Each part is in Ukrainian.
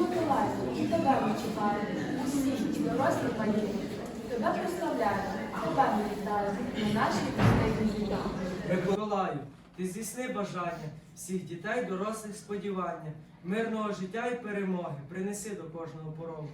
Миколаю, і тебе ми чекаємо. Усі і дорослі пані. Тебе прославляємо, тебе ми вітаємо на нашій пустині життя. Миколаю, ти здійсни бажання всіх дітей, дорослих сподівання, мирного життя і перемоги принеси до кожного порогу.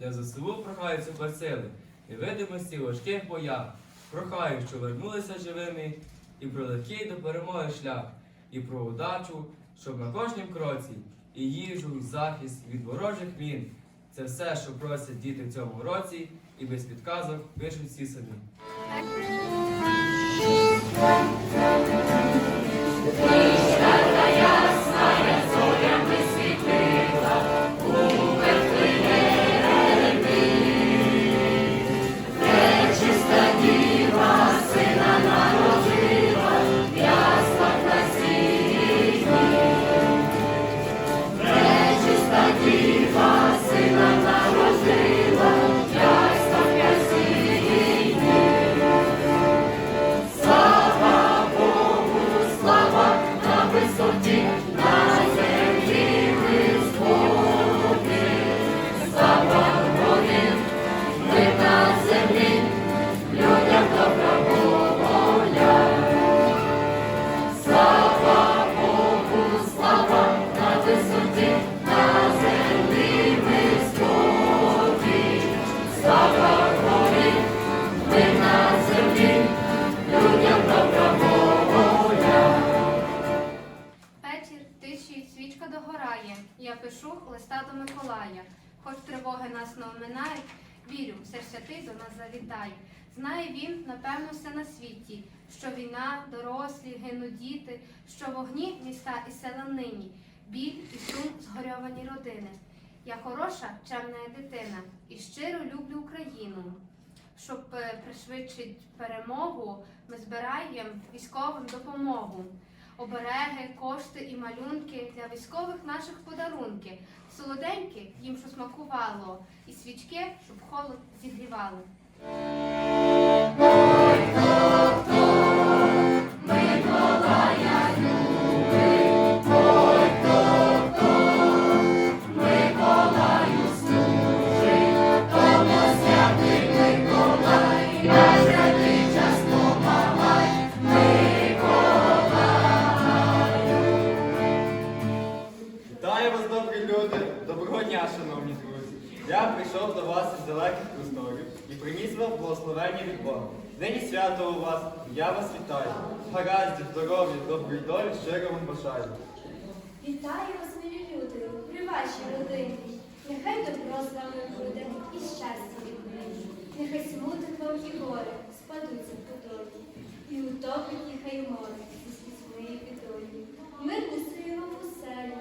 Для ЗСУ прохаю суперсили і видимості в важких боях. Прохаю, що вернулися живими, і про легкий до перемоги шлях, і про удачу, щоб на кожнім кроці, і їжу, і захист від ворожих мін. Це все, що просять діти в цьому році, і без підказок пишуть всі самі. Листа до Миколая. Хоч тривоги нас не оминають, вірю, все святий до нас завітає. Знає він, напевно, все на світі, що війна, дорослі, гинуть діти, що вогні міста і села нині, біль і сум згорьовані родини. Я хороша, чемна дитина і щиро люблю Україну. Щоб е, пришвидшити перемогу, ми збираємо військовим допомогу. Обереги, кошти і малюнки для військових наших подарунки. Солоденькі їм що смакувало, і свічки, щоб холод зігрівали. Я прийшов до вас із далеких просторів і приніс вам благословення від Бога. Нині свято у вас, я вас вітаю. Гараздів, здоров'я, доброї долі, щиро вам бажаю. Вітаю вас, милі люди, при вашій родині. Нехай добро з вами буде і щастя від нині. Нехай смуток вам і горе спадуться потоки. І утопить нехай море із пісьми і підолі. Мир несе вам оселю,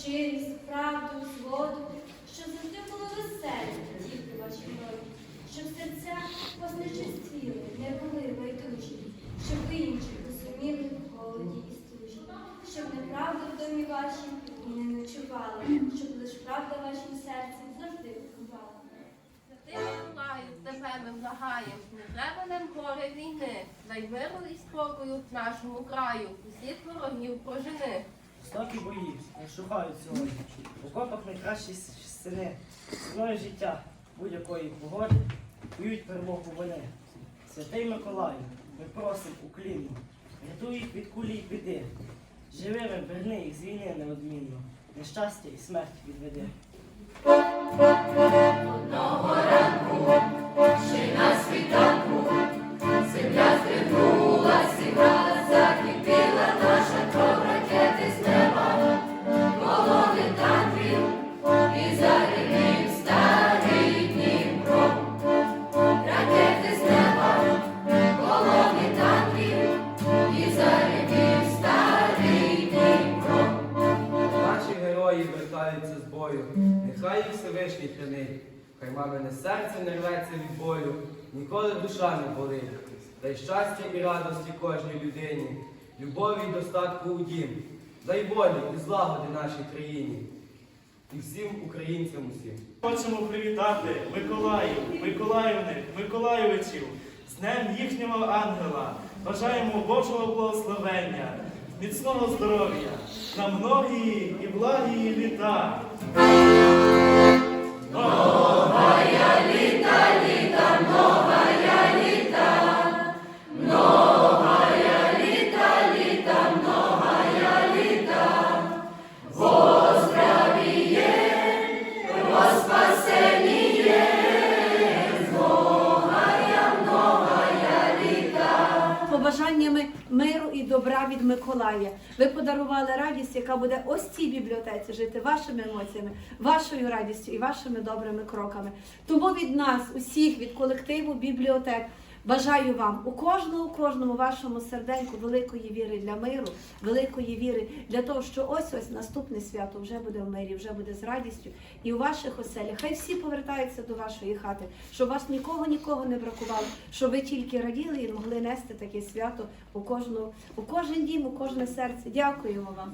щирість, правду, згоду, щоб завжди були веселі діти ваші нові, щоб вас не були байдужі, щоб ви інших розуміли в холоді і стужі, щоб неправда в домі вашій не ночували, щоб лиш правда вашим серцем завжди поховала. Ти Миколаю, тебе ми благаєм, не треба нам горе війни, дай миру і спокою нашому краю, усіх ворогів прожени. Жорстокі бої не шукають сьогодні. У копах найкращі сини. Ціною життя будь-якої погоди б'ють перемогу вони. Святий Миколаю, ми просимо уклінно, рятуй їх від кулі й біди. Живими верни їх з війни неодмінно, нещастя і смерть відведи. Наші їх Всевишній хранить, хай мамине серце не рветься від болю, ніколи душа не болить. Дай щастя і радості кожній людині, любові і достатку у дім, дай волі і злагоди нашій країні і всім українцям усім. Хочемо привітати Миколаїв, Миколаївних, Миколаївичів з Днем їхнього ангела. Бажаємо Божого благословення, міцного здоров'я на многії і благії літа. Від Миколая. Ви подарували радість, яка буде ось цій бібліотеці жити вашими емоціями, вашою радістю і вашими добрими кроками. Тому від нас, усіх, від колективу бібліотек. Бажаю вам у кожному, у кожному вашому серденьку великої віри для миру, великої віри для того, що ось ось наступне свято вже буде в мирі, вже буде з радістю. І у ваших оселях хай всі повертаються до вашої хати, щоб вас нікого нікого не бракувало, щоб ви тільки раділи і могли нести таке свято у кожну, у кожен дім, у кожне серце. Дякуємо вам.